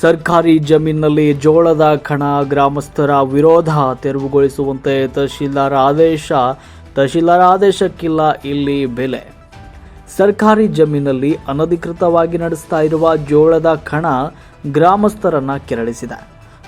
ಸರ್ಕಾರಿ ಜಮೀನಿನಲ್ಲಿ ಜೋಳದ ಕಣ ಗ್ರಾಮಸ್ಥರ ವಿರೋಧ ತೆರವುಗೊಳಿಸುವಂತೆ ತಹಶೀಲ್ದಾರ್ ಆದೇಶ, ತಹಶೀಲ್ದಾರ ಆದೇಶಕ್ಕಿಲ್ಲ, ಇಲ್ಲಿ ಬೆಲೆ. ಸರ್ಕಾರಿ ಜಮೀನಲ್ಲಿ ಅನಧಿಕೃತವಾಗಿ ನಡೆಸ್ತಾ ಇರುವ ಜೋಳದ ಕಣ ಗ್ರಾಮಸ್ಥರನ್ನ ಕೆರಳಿಸಿದೆ.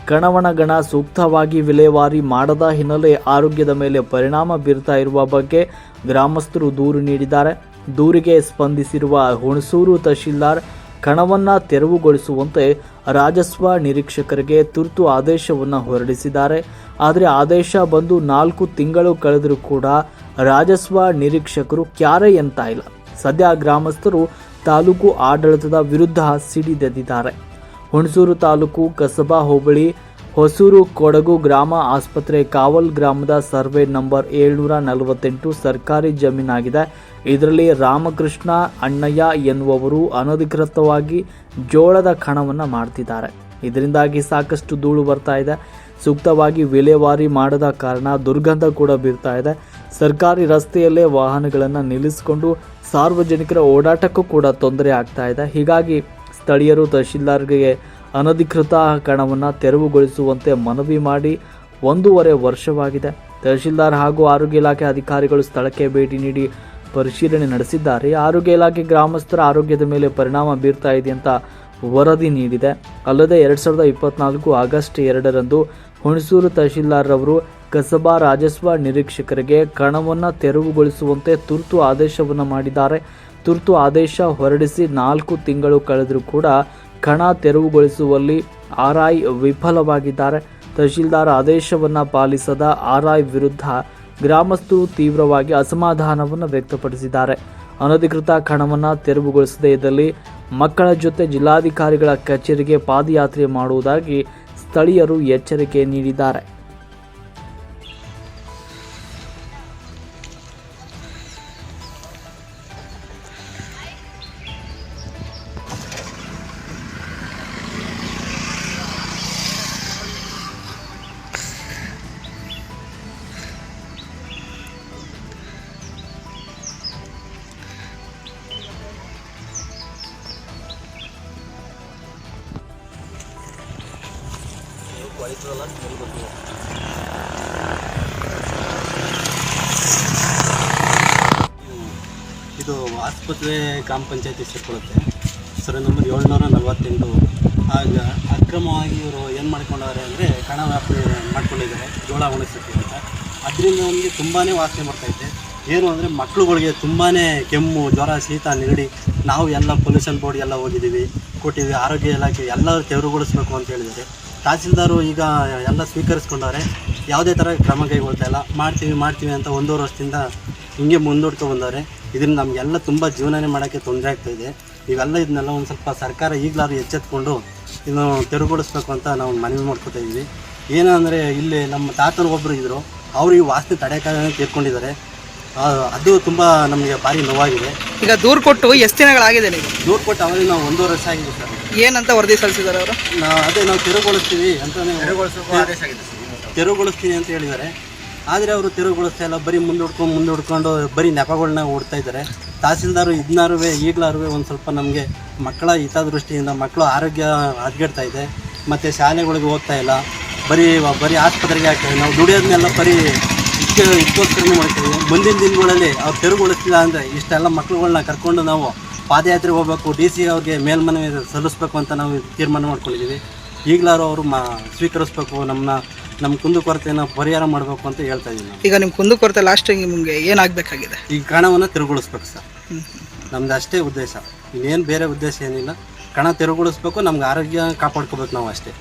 ಕಣವಣಗಣ ಸೂಕ್ತವಾಗಿ ವಿಲೇವಾರಿ ಮಾಡದ ಹಿನ್ನೆಲೆ ಆರೋಗ್ಯದ ಮೇಲೆ ಪರಿಣಾಮ ಬೀರ್ತಾ ಇರುವ ಬಗ್ಗೆ ಗ್ರಾಮಸ್ಥರು ದೂರು ನೀಡಿದ್ದಾರೆ. ದೂರಿಗೆ ಸ್ಪಂದಿಸಿರುವ ಹುಣಸೂರು ತಹಶೀಲ್ದಾರ್ ಕಣವನ್ನ ತೆರವುಗೊಳಿಸುವಂತೆ ರಾಜಸ್ವ ನಿರೀಕ್ಷಕರಿಗೆ ತುರ್ತು ಆದೇಶವನ್ನು ಹೊರಡಿಸಿದ್ದಾರೆ. ಆದರೆ ಆದೇಶ ಬಂದು ನಾಲ್ಕು ತಿಂಗಳು ಕಳೆದರೂ ಕೂಡ ರಾಜಸ್ವ ನಿರೀಕ್ಷಕರು ಕ್ಯಾರೆ ಅಂತ ಇಲ್ಲ. ಸದ್ಯ ಗ್ರಾಮಸ್ಥರು ತಾಲೂಕು ಆಡಳಿತದ ವಿರುದ್ಧ ಸಿಡಿದೆದ್ದಿದ್ದಾರೆ. ಹುಣಸೂರು ತಾಲೂಕು ಕಸಬಾ ಹೋಬಳಿ ಹೊಸೂರು ಕೊಡಗು ಗ್ರಾಮ ಆಸ್ಪತ್ರೆ ಕಾವಲ್ ಗ್ರಾಮದ ಸರ್ವೆ ನಂಬರ್ ಏಳ್ನೂರ ನಲವತ್ತೆಂಟು ಸರ್ಕಾರಿ ಜಮೀನಾಗಿದೆ. ಇದರಲ್ಲಿ ರಾಮಕೃಷ್ಣ ಅಣ್ಣಯ್ಯ ಎನ್ನುವವರು ಅನಧಿಕೃತವಾಗಿ ಜೋಳದ ಕಣವನ್ನು ಮಾಡ್ತಿದ್ದಾರೆ. ಇದರಿಂದಾಗಿ ಸಾಕಷ್ಟು ಧೂಳು ಬರ್ತಾ ಇದೆ. ಸೂಕ್ತವಾಗಿ ವಿಲೇವಾರಿ ಮಾಡದ ಕಾರಣ ದುರ್ಗಂಧ ಕೂಡ ಬೀರ್ತಾ ಇದೆ. ಸರ್ಕಾರಿ ರಸ್ತೆಯಲ್ಲೇ ವಾಹನಗಳನ್ನು ನಿಲ್ಲಿಸಿಕೊಂಡು ಸಾರ್ವಜನಿಕರ ಓಡಾಟಕ್ಕೂ ಕೂಡ ತೊಂದರೆ ಆಗ್ತಾ ಇದೆ. ಹೀಗಾಗಿ ಸ್ಥಳೀಯರು ತಹಶೀಲ್ದಾರ್ಗೆ ಅನಧಿಕೃತ ಕಣವನ್ನು ತೆರವುಗೊಳಿಸುವಂತೆ ಮನವಿ ಮಾಡಿ ಒಂದೂವರೆ ವರ್ಷವಾಗಿದೆ. ತಹಶೀಲ್ದಾರ್ ಹಾಗೂ ಆರೋಗ್ಯ ಇಲಾಖೆ ಅಧಿಕಾರಿಗಳು ಸ್ಥಳಕ್ಕೆ ಭೇಟಿ ನೀಡಿ ಪರಿಶೀಲನೆ ನಡೆಸಿದ್ದಾರೆ. ಆರೋಗ್ಯ ಇಲಾಖೆ ಗ್ರಾಮಸ್ಥರ ಆರೋಗ್ಯದ ಮೇಲೆ ಪರಿಣಾಮ ಬೀರ್ತಾ ಇದೆ ಅಂತ ವರದಿ ನೀಡಿದೆ. ಅಲ್ಲದೆ ಎರಡು ಸಾವಿರದ ಇಪ್ಪತ್ನಾಲ್ಕು ಆಗಸ್ಟ್ ಎರಡರಂದು ಹುಣಸೂರು ತಹಶೀಲ್ದಾರ್ ಅವರು ಕಸಬಾ ರಾಜಸ್ವ ನಿರೀಕ್ಷಕರಿಗೆ ಕಣವನ್ನು ತೆರವುಗೊಳಿಸುವಂತೆ ತುರ್ತು ಆದೇಶವನ್ನು ಮಾಡಿದ್ದಾರೆ. ತುರ್ತು ಆದೇಶ ಹೊರಡಿಸಿ ನಾಲ್ಕು ತಿಂಗಳು ಕಳೆದರೂ ಕೂಡ ಕಣ ತೆರವುಗೊಳಿಸುವಲ್ಲಿ ಆರ್ಐ ವಿಫಲವಾಗಿದ್ದಾರೆ. ತಹಶೀಲ್ದಾರ್ ಆದೇಶವನ್ನು ಪಾಲಿಸದ ಆರ್ಐ ವಿರುದ್ಧ ಗ್ರಾಮಸ್ಥರು ತೀವ್ರವಾಗಿ ಅಸಮಾಧಾನವನ್ನು ವ್ಯಕ್ತಪಡಿಸಿದ್ದಾರೆ. ಅನಧಿಕೃತ ಕಣವನ್ನು ತೆರವುಗೊಳಿಸದೇ ಇದ್ದಲ್ಲಿ ಮಕ್ಕಳ ಜೊತೆ ಜಿಲ್ಲಾಧಿಕಾರಿಗಳ ಕಚೇರಿಗೆ ಪಾದಯಾತ್ರೆ ಮಾಡುವುದಾಗಿ ಸ್ಥಳೀಯರು ಎಚ್ಚರಿಕೆ ನೀಡಿದ್ದಾರೆ. ಇದು ಆಸ್ಪತ್ರೆ ಗ್ರಾಮ ಪಂಚಾಯತಿ ಸೇರ್ಕೊಳ್ಳುತ್ತೆ. ಸರ್, ನಂಬರ್ ಏಳ್ನೂರ ನಲವತ್ತೆಂಟು. ಆಗ ಅಕ್ರಮವಾಗಿ ಇವರು ಏನು ಮಾಡ್ಕೊಂಡವ್ರೆ ಅಂದರೆ ಕಣ ವ್ಯಾಪಾರ ಮಾಡ್ಕೊಂಡಿದ್ದಾರೆ, ಜೋಳ ಒಣಗಿಸೋಕ್ಕೆ ಅಂತ. ಅದರಿಂದ ನಮಗೆ ತುಂಬಾ ವಾಸನೆ ಬರ್ತೈತೆ ಏನು ಅಂದರೆ ಮಕ್ಳುಗಳಿಗೆ ತುಂಬಾ ಕೆಮ್ಮು, ಜ್ವರ, ಶೀತ, ನೆಗಡಿ, ನಾವು ಎಲ್ಲ ಪೊಲ್ಯೂಷನ್ ಬೋರ್ಡ್ ಎಲ್ಲ ಹೋಗಿದ್ದೀವಿ. ಕೊಟ್ಟಿದ್ದೀವಿ. ಆರೋಗ್ಯ ಇಲಾಖೆ ಎಲ್ಲರೂ ತೆರವುಗೊಳಿಸ್ಬೇಕು ಅಂತ ಹೇಳಿದ್ದಾರೆ. ತಹಸೀಲ್ದಾರು ಈಗ ಎಲ್ಲ ಸ್ವೀಕರಿಸ್ಕೊಂಡವ್ರೆ, ಯಾವುದೇ ಥರ ಕ್ರಮ ಕೈಗೊಳ್ತಾ ಇಲ್ಲ. ಮಾಡ್ತೀವಿ ಮಾಡ್ತೀವಿ ಅಂತ ಒಂದೂವರೆ ವರ್ಷದಿಂದ ಹಿಂಗೆ ಮುಂದೂಡ್ಕೊ ಬಂದವ್ರೆ. ಇದರಿಂದ ನಮಗೆಲ್ಲ ತುಂಬ ಜೀವನನೇ ಮಾಡೋಕ್ಕೆ ತೊಂದರೆ ಆಗ್ತಾಯಿದೆ ಇವೆಲ್ಲ ಇದನ್ನೆಲ್ಲ ಒಂದು ಸ್ವಲ್ಪ ಸರ್ಕಾರ ಈಗಲಾದ್ರೂ ಎಚ್ಚೆತ್ಕೊಂಡು ಇದನ್ನು ತೆರವುಗೊಳಿಸ್ಬೇಕು ಅಂತ ನಾವು ಮನವಿ ಮಾಡ್ಕೊತಾ ಇದ್ವಿ. ಏನಂದರೆ ಇಲ್ಲಿ ನಮ್ಮ ತಾತನ ಒಬ್ಬರು ಇದ್ದರು ಅವರು ಈ ವಾಸನೆ ತಡೆಯಕ್ಕಾಗ ತೀರ್ಕೊಂಡಿದ್ದಾರೆ ಅದು ತುಂಬ ನಮಗೆ ಭಾರಿ ನೋವಾಗಿದೆ. ಈಗ ದೂರು ಕೊಟ್ಟು ಎಷ್ಟು ದಿನಗಳಾಗಿದೆ ನೀವು? ದೂರು ಕೊಟ್ಟು ಅವಾಗ ನಾವು ಒಂದೂವರೆ ವರ್ಷ ಆಗಿದೆ ಸರ್. ಏನಂತ ವರದಿ ಸಲ್ಲಿಸಿದ್ದಾರೆ ಅವರು? ನಾವು ಅದೇ ನಾವು ತೆರವುಗೊಳಿಸ್ತೀವಿ ಅಂತ ತೆರವುಗೊಳಿಸ್ತೀನಿ ಅಂತ ಹೇಳಿದ್ದಾರೆ. ಆದರೆ ಅವರು ತೆರವುಗೊಳಿಸ್ತಾ ಇಲ್ಲ. ಬರೀ ಮುಂದೂಡ್ಕೊಂಡು ಮುಂದೂಡ್ಕೊಂಡು ಬರೀ ನೆಪಗಳನ್ನ ಓಡ್ತಾ ಇದ್ದಾರೆ. ತಹಸೀಲ್ದಾರು ಇದನ್ನಾರು ಈಗ್ಲಾರು ಒಂದು ಸ್ವಲ್ಪ ನಮಗೆ ಮಕ್ಕಳ ಹಿತದೃಷ್ಟಿಯಿಂದ ಮಕ್ಕಳ ಆರೋಗ್ಯ ಹದಗೆಡ್ತಾ ಇದೆ. ಮತ್ತು ಶಾಲೆಗಳಿಗೆ ಹೋಗ್ತಾ ಇಲ್ಲ. ಬರೀ ಬರೀ ಆಸ್ಪತ್ರೆಗೆ ಹಾಕ್ತಾರೆ ನಾವು ದುಡಿಯೋದನ್ನೆಲ್ಲ ಬರೀ ಇದಕ್ಕೆ ಇದಕ್ಕೋಸ್ಕರನೇ ಮಾಡ್ತೀವಿ. ಮುಂದಿನ ದಿನಗಳಲ್ಲಿ ಅವ್ರು ತೆರವುಗೊಳಿಸ್ತಿಲ್ಲ ಅಂದರೆ ಇಷ್ಟೆಲ್ಲ ಮಕ್ಕಳುಗಳನ್ನ ಕರ್ಕೊಂಡು ನಾವು ಪಾದಯಾತ್ರೆ ಹೋಗಬೇಕು ಡಿ ಸಿ ಅವ್ರಿಗೆ ಮೇಲ್ಮನವಿ ಸಲ್ಲಿಸ್ಬೇಕು ಅಂತ ನಾವು ತೀರ್ಮಾನ ಮಾಡ್ಕೊಂಡಿದ್ದೀವಿ. ಈಗಲಾರು ಅವರು ಮಾ ಸ್ವೀಕರಿಸ್ಬೇಕು ನಮ್ಮನ್ನ ನಮ್ಮ ಕುಂದುಕೊರತೆಯನ್ನು ಪರಿಹಾರ ಮಾಡಬೇಕು ಅಂತ ಹೇಳ್ತಾ ಇದ್ದೀವಿ ನಾವು ಈಗ ನಿಮ್ಮ ಕುಂದುಕೊರತೆ ಲಾಸ್ಟ್ ನಿಮಗೆ ಏನಾಗಬೇಕಾಗಿದೆ ಈ ಕಣವನ್ನು ತೆರವುಗೊಳಿಸ್ಬೇಕು ಸರ್. ನಮ್ದು ಅಷ್ಟೇ ಉದ್ದೇಶ. ಇನ್ನೇನು ಬೇರೆ ಉದ್ದೇಶ ಏನಿಲ್ಲ. ಕಣ ತೆರವುಗೊಳಿಸ್ಬೇಕು ನಮ್ಗೆ ಆರೋಗ್ಯ ಕಾಪಾಡ್ಕೋಬೇಕು ನಾವು ಅಷ್ಟೇ.